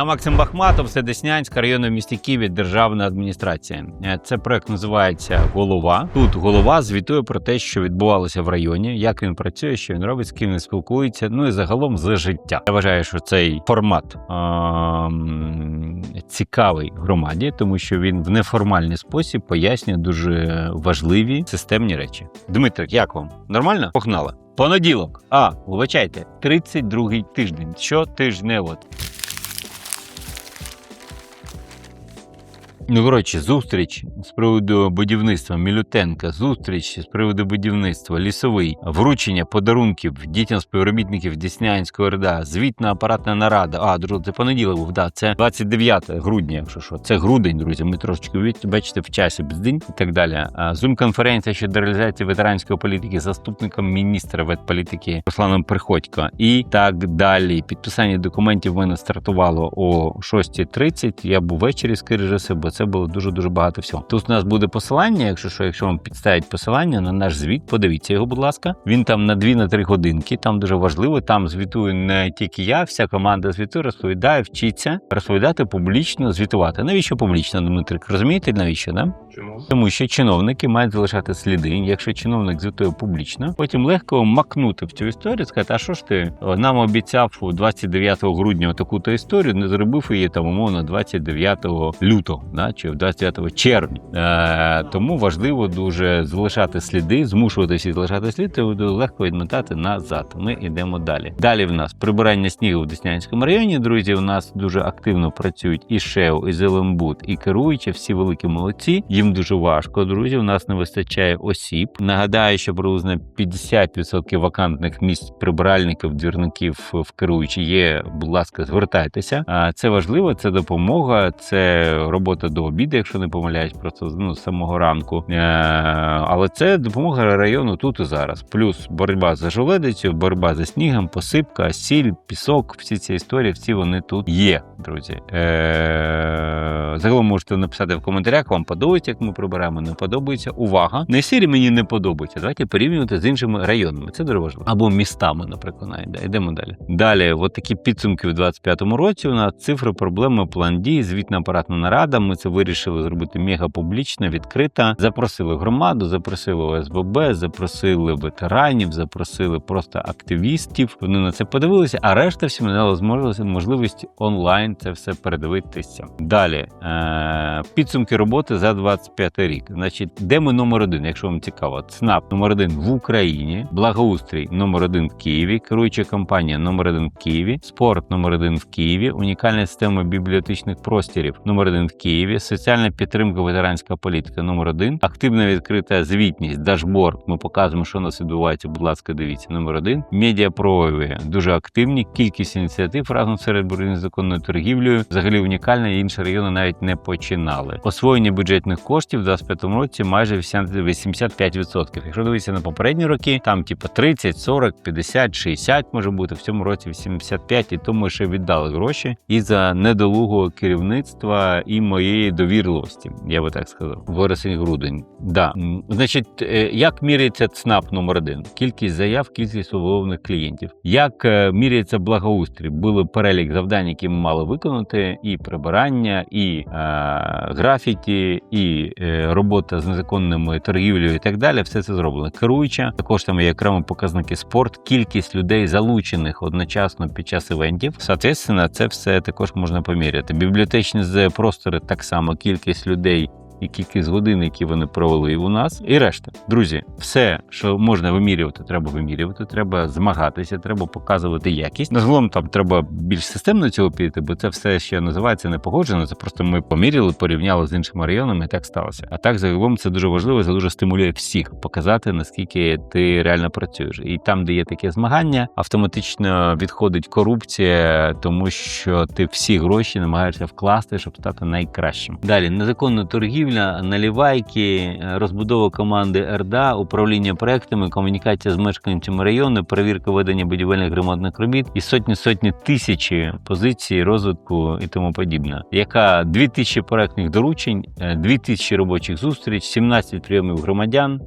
Я Максим Бахматов, це Деснянська районна в місті Києві державна адміністрація. Е, Це проект називається Голова. Тут голова звітує про те, що відбувалося в районі, як він працює, що він робить, з ким він спілкується. Ну і загалом за життя. Я вважаю, що цей формат ем, цікавий громаді, тому що він в неформальний спосіб пояснює дуже важливі системні речі. Дмитрик, як вам? Нормально? Погнали. Понеділок. А, вибачайте, 32-й тиждень. Що тижнево? Ну, коротше, зустріч з приводу будівництва Мілютенка, зустріч з приводу будівництва лісовий, вручення подарунків дітям співробітників Діснянської РДА, звітна апаратна нарада. А, друзі, це понеділок був, да, це 29 грудня, якщо що. Це грудень, друзі. Ми трошечки бачите в часі бздень і так далі. Зум-конференція щодо реалізації ветеранської політики заступником міністра ветполітики Русланом Приходько і так далі. Підписання документів в мене стартувало о 6.30. Я був ввечері, скоріше бо це було дуже дуже багато всього. Тут у нас буде посилання. Якщо що, якщо вам підставить посилання на наш звіт, подивіться його, будь ласка. Він там на 2-3 годинки. Там дуже важливо. Там звітую не тільки я, вся команда звітує, розповідає, вчиться розповідати публічно, звітувати. Навіщо публічно, Дмитрик? Розумієте, навіщо? Да? Чому? Тому що чиновники мають залишати сліди. Якщо чиновник звітує публічно, потім легко макнути в цю історію, сказати, а що ж ти нам обіцяв 29 грудня таку-то історію, не зробив її там умовно 29 лютого, да, чи 29 червня. Е, тому важливо дуже залишати сліди, змушувати всіх залишати сліди, і буде легко відмотати назад. Ми йдемо далі. Далі в нас прибирання снігу в Деснянському районі. Друзі, у нас дуже активно працюють і ШЕО, і Зелембуд, і керуючі, всі великі молодці. Їм дуже важко, друзі. У нас не вистачає осіб. Нагадаю, що приблизно 50% вакантних місць прибиральників, двірників в керуючі є. Будь ласка, звертайтеся. А це важливо, це допомога, це робота до обіду, якщо не помиляюсь, просто ну, з самого ранку. Е, але це допомога району тут і зараз. Плюс боротьба за жоледицю, боротьба за снігом, посипка, сіль, пісок. Всі ці історії, всі вони тут є, друзі. Е, загалом можете написати в коментарях, вам подобається, як ми прибираємо, не подобається. Увага! Не сірі мені не подобається. Давайте порівнювати з іншими районами. Це дуже важливо. Або містами, наприклад. Йдемо далі. Далі, от такі підсумки в 25-му році. У нас цифри, проблеми, план дій, звітна апаратна нарада. Ми це вирішили зробити мега публічно, відкрита. Запросили громаду, запросили ОСББ, запросили ветеранів, запросили просто активістів. Вони на це подивилися, а решта всім зможливість можливість онлайн це все передивитися. Далі е- підсумки роботи за 25 рік. Значить, де ми номер один, якщо вам цікаво, ЦНАП номер один в Україні, благоустрій номер один в Києві, керуюча компанія номер один в Києві, спорт номер один в Києві, унікальна система бібліотечних простірів номер один в Києві, соціальна підтримка, ветеранська політика номер один, активна відкрита звітність, дашборд. Ми показуємо, що у нас відбувається. Будь ласка, дивіться номер один. Медіапрояви дуже активні. Кількість ініціатив разом серед боротьби з законною торгівлею взагалі унікальна. і Інші райони навіть не починали. Освоєння бюджетних коштів в 25 році майже 85%. Якщо дивитися на попередні роки, там типу 30, 40, 50, 60 може бути в цьому році 85, і тому ще віддали гроші і за недолугого керівництва і моєї довірливості. Я би так сказав. Вересень-грудень. Да. Значить, е, як міряється ЦНАП номер один? Кількість заяв, кількість умовних клієнтів. Як е, міряється благоустрій? Були перелік завдань, які ми мали виконати, і прибирання, і е, графіті, і е, робота з незаконними торгівлею і так далі. Все це зроблено. Керуюча також там є окремо показники спорт, кількість людей залучених одночасно під час івентів. Соответственно, це все також можна поміряти. Бібліотечні простори так само кількість людей. І кількість годин, які вони провели у нас, і решта. Друзі, все, що можна вимірювати, треба вимірювати. Треба змагатися, треба показувати якість. Загалом там треба більш системно цього піти, бо це все ще називається не погоджено. Це просто ми поміряли, порівняли з іншими районами, і так сталося. А так загалом це дуже важливо, це дуже стимулює всіх показати наскільки ти реально працюєш. І там, де є таке змагання, автоматично відходить корупція, тому що ти всі гроші намагаєшся вкласти, щоб стати найкращим. Далі незаконна торгівля. Торгівля, налівайки, е, розбудова команди РДА, управління проектами, комунікація з мешканцями району, перевірка ведення будівельних ремонтних робіт і сотні сотні тисячі позицій розвитку і тому подібне. Яка 2000 проектних доручень, е, 2000 робочих зустріч, 17 прийомів громадян,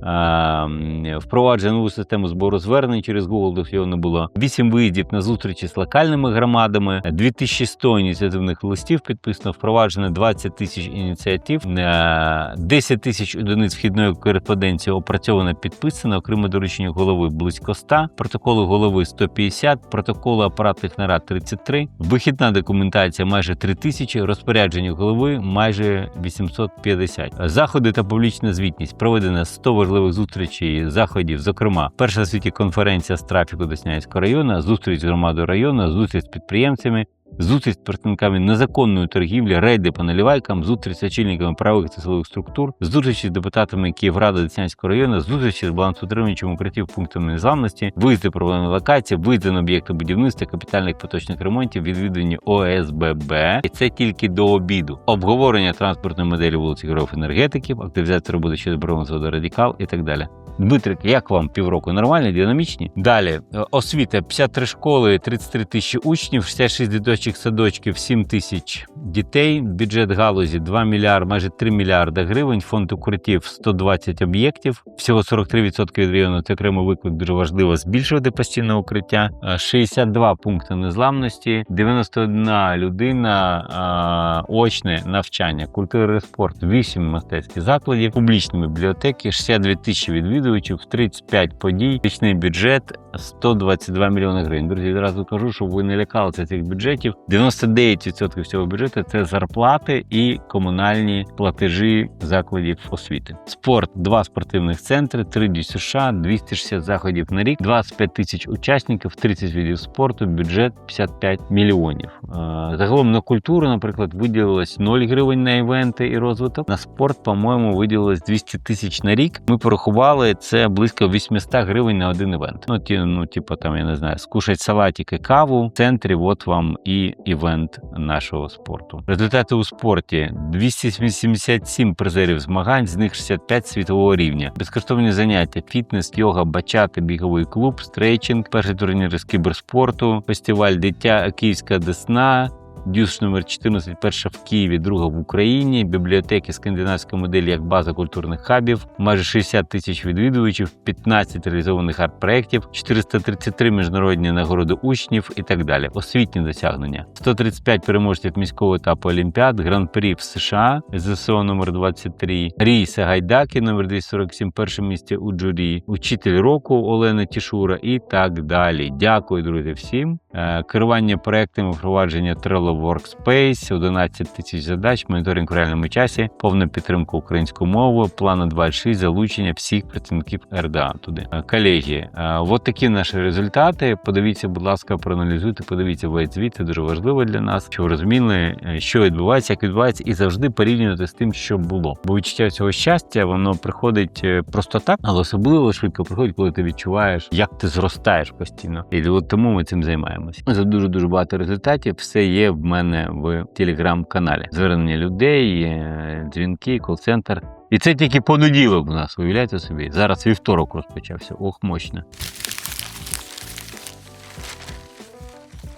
впроваджено нову систему збору звернень через Google, до цього не було. 8 виїздів на зустрічі з локальними громадами, 2100 ініціативних листів підписано, впроваджено 20 тисяч ініціатив, е, 10 тисяч одиниць вхідної кореспонденції опрацьовано, підписано, окремо доручення голови близько 100, протоколи голови 150, протоколи апаратних нарад 33, вихідна документація майже 3 тисячі, розпорядження голови майже 850. Заходи та публічна звітність проведено 100 важливих зустрічей заходів, зокрема, перша світі конференція з трафіку Деснянського району, зустріч з громадою району, зустріч з підприємцями, зустріч з представниками незаконної торгівлі, рейди по наливайкам, зустріч з очільниками правих та силових структур, зустрічі з депутатами Київради Деснянського району, зустрічі з балансоутримуючим укриттів пунктами незламності, виїзди проблемної локації, виїзди на об'єкти будівництва, капітальних поточних ремонтів, відвідування ОСББ. І це тільки до обіду. Обговорення транспортної моделі вулиці Героїв енергетиків, активізація роботи щодо бронзового радикал і так далі. Дмитрик, як вам півроку? Нормальні, динамічні? Далі е, освіта 53 школи, 33 тисячі учнів, 66 дитячих садочків, 7 тисяч дітей. Бюджет галузі 2 мільярди, майже 3 мільярди гривень. Фонд укриттів 120 об'єктів. Всього 43% від району. Це окремий виклик дуже важливо збільшувати постійне укриття. Е, 62 пункти незламності, 91 людина, е, очне навчання, культура і спорт, 8 мистецьких закладів, публічні бібліотеки, 62 тисячі відвідувачів, 35 подій, річний бюджет 122 мільйони гривень. Друзі, відразу кажу, щоб ви не лякалися цих бюджетів. 99% всього бюджету це зарплати і комунальні платежі закладів освіти. Спорт, два спортивних центри, 3 дій США, 260 заходів на рік, 25 тисяч учасників, 30 видів спорту, бюджет 55 мільйонів. Е, Загалом на культуру, наприклад, виділилось 0 гривень на івенти і розвиток. На спорт, по-моєму, виділилось 200 тисяч на рік. Ми порахували це близько 800 гривень на один івент. Ну, ті, ну, типу, там, я не знаю, скушать салатик і каву. В центрі от вам і івент нашого спорту. Результати у спорті: 287 призерів змагань, з них 65 світового рівня. Безкоштовні заняття, фітнес, йога, бачати, біговий клуб, стрейчинг, перший турнір з кіберспорту, фестиваль дитя Київська Десна. Дюш номер 14, перша в Києві, друга в Україні, бібліотеки скандинавської моделі як база культурних хабів, майже 60 тисяч відвідувачів, 15 реалізованих арт-проєктів, 433 міжнародні нагороди учнів і так далі. Освітні досягнення. 135 переможців міського етапу Олімпіад, гран-прі в США, ЗСО номер 23, Рій Сагайдаки номер 247, перше місце у журі, учитель року Олена Тішура і так далі. Дякую, друзі, всім. Е, Керування проектами впровадження Trello Workspace, 11 тисяч задач, моніторинг в реальному часі, повна підтримка української мови, плану 26, залучення всіх працівників РДА туди. Е, Колеги, е, от такі наші результати. Подивіться, будь ласка, проаналізуйте, подивіться весь звіт, це дуже важливо для нас, щоб розуміли, е, що відбувається, як відбувається, і завжди порівнювати з тим, що було. Бо відчуття цього щастя, воно приходить просто так, але особливо швидко приходить, коли ти відчуваєш, як ти зростаєш постійно. І от тому ми цим займаємося. За дуже дуже багато результатів. Все є в мене в телеграм-каналі. Звернення людей, е, дзвінки, кол-центр. І це тільки понеділок у нас, уявляєте собі. Зараз вівторок розпочався. Ох, мощно.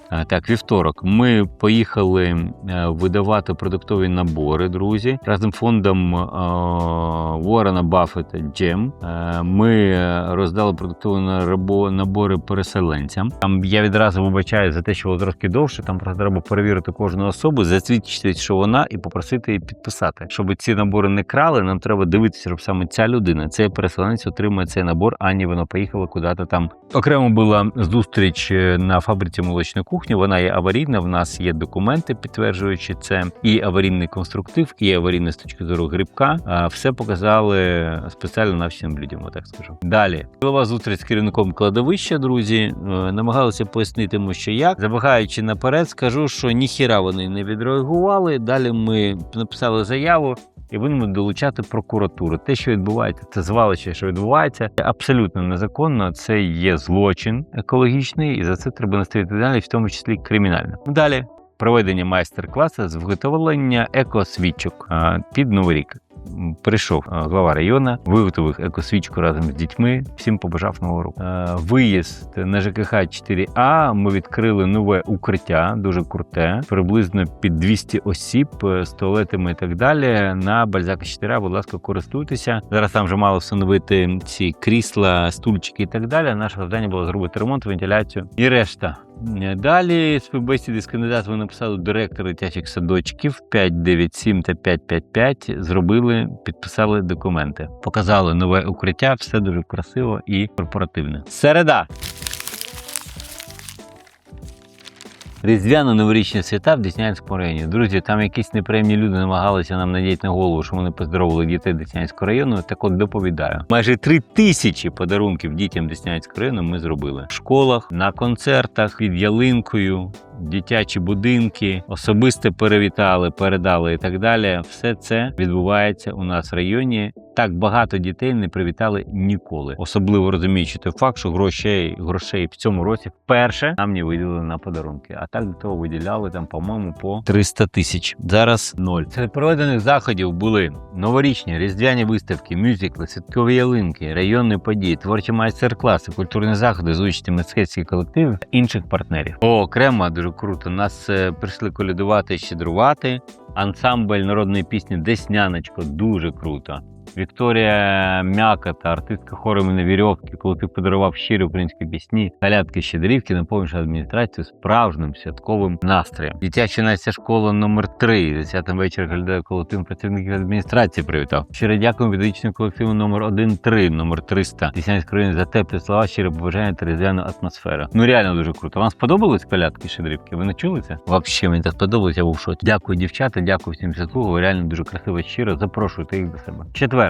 Так, вівторок. Ми поїхали е, видавати продуктові набори, друзі, разом фондом е, Уоррена Баффета Джем. Е, Ми е, роздали продуктові набори переселенцям. Там я відразу вибачаю за те, що було трошки довше. Там просто треба перевірити кожну особу, засвідчити, що вона, і попросити її підписати. Щоб ці набори не крали, нам треба дивитися, щоб саме ця людина, цей переселенець отримує цей набор, а не вона поїхала куди-то там. Окремо була зустріч е, на фабриці молочної кухні. Вона є аварійна. В нас є документи, підтверджуючи це, і аварійний конструктив, і аварійний з точки зору грибка. Все показали спеціально навченим людям, так скажу. Далі була зустріч з керівником кладовища. Друзі е, намагалися пояснити йому, що як забігаючи наперед, скажу, що ніхіра вони не відреагували. Далі ми написали заяву. І будемо долучати прокуратуру. Те, що відбувається, це звалище, що відбувається, абсолютно незаконно. Це є злочин екологічний, і за це треба нести відповідальність, в тому числі кримінально. Далі проведення майстер-класу з виготовлення екосвічок під новий рік. Прийшов е, глава району, виготовив екосвічку разом з дітьми. Всім побажав нового року. Е, Виїзд на ЖКХ 4А. Ми відкрили нове укриття, дуже круте, приблизно під 200 осіб е, з туалетами і так далі. На Бальзака 4А, будь ласка, користуйтеся. Зараз там вже мало встановити ці крісла, стульчики і так далі. Наше завдання було зробити ремонт, вентиляцію і решта. Е, Далі співбесіди з кандидатами написали директори дитячих садочків 597 та 555. Зробили, підписали документи, показали нове укриття, все дуже красиво і корпоративне. Середа. Різдвяно-новорічні свята в Деснянському районі. Друзі, там якісь неприємні люди намагалися нам надіяти на голову, що вони поздоровили дітей Деснянського району. Так от доповідаю. Майже три тисячі подарунків дітям Деснянського району ми зробили в школах, на концертах, під ялинкою. Дитячі будинки особисто перевітали, передали і так далі. Все це відбувається у нас в районі. Так багато дітей не привітали ніколи. Особливо розуміючи той факт, що грошей грошей в цьому році вперше нам не виділили на подарунки. А так до того виділяли там, по-моєму, по 300 тисяч. Зараз ноль. Серед проведених заходів були новорічні різдвяні виставки, мюзикли, святкові ялинки, районні події, творчі майстер-класи, культурні заходи з участі мистецьких колективів інших партнерів. Окремо дуже круто. Нас е, прийшли колядувати, щедрувати. Ансамбль народної пісні Десняночко дуже круто. Вікторія М'якота, артистка хору імені Вірьовки, колектив подарував щирі українські пісні, калятки щедрівки, наповнивши адміністрацію справжнім святковим настроєм. Дитяча Настя школа номер 3 10 вечора глядає колектив працівників адміністрації. Привітав. Щиро дякую медичному колективу номер 1-3, номер 300. Десятської країни за теплі слова, щиро побажання та різдвяну атмосферу. Ну реально дуже круто. Вам сподобались калятки щедрівки? Ви не чули це? Вообще мені так сподобалось, я був шоці. Дякую, дівчата, дякую всім святлу. Ви реально дуже красиво щиро. Запрошуйте їх до себе. Четвер.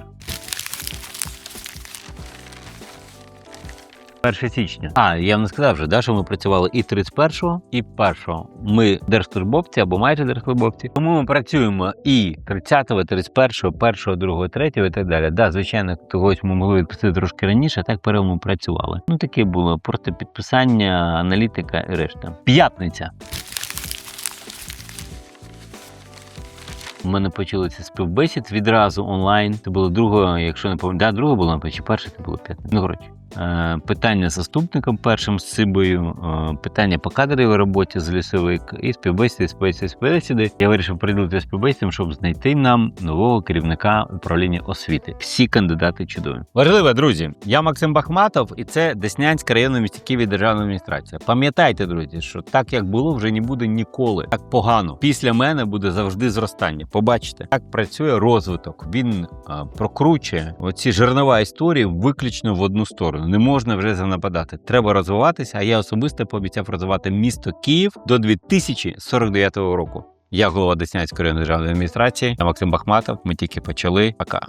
1 січня. А, я вам не сказав вже, да, що ми працювали і 31-го, і 1-го. Ми держслужбовці або майже держслужбовці. Тому ми працюємо і 30-го, 31-го, 1-го, 2-го, 3-го і так далі. Да, звичайно, когось ми могли відпустити трошки раніше, а так пере працювали. Ну таке було просто підписання, аналітика і решта. П'ятниця. У мене почалося співбесід відразу онлайн. Це було друге, якщо не пам'ятаю, да, друге було, чи перше це було п'ятниця. Ну, коротше. Е, Питання заступником першим з Цибою, е, питання по кадровій роботі з лісовик і співбесіди, співбесіди, співбесіди. Я вирішив приділити співбесідам, щоб знайти нам нового керівника управління освіти. Всі кандидати чудові. Важливо, друзі. Я Максим Бахматов, і це Деснянська районна місті Києві державна адміністрація. Пам'ятайте, друзі, що так як було, вже не буде ніколи. Так погано. Після мене буде завжди зростання. Побачите, як працює розвиток. Він а, прокручує оці жернова історії виключно в одну сторону. Не можна вже занападати. Треба розвиватися. А я особисто пообіцяв розвивати місто Київ до 2049 року. Я голова Деснянської районної державної адміністрації. Максим Бахматов. Ми тільки почали. Пока.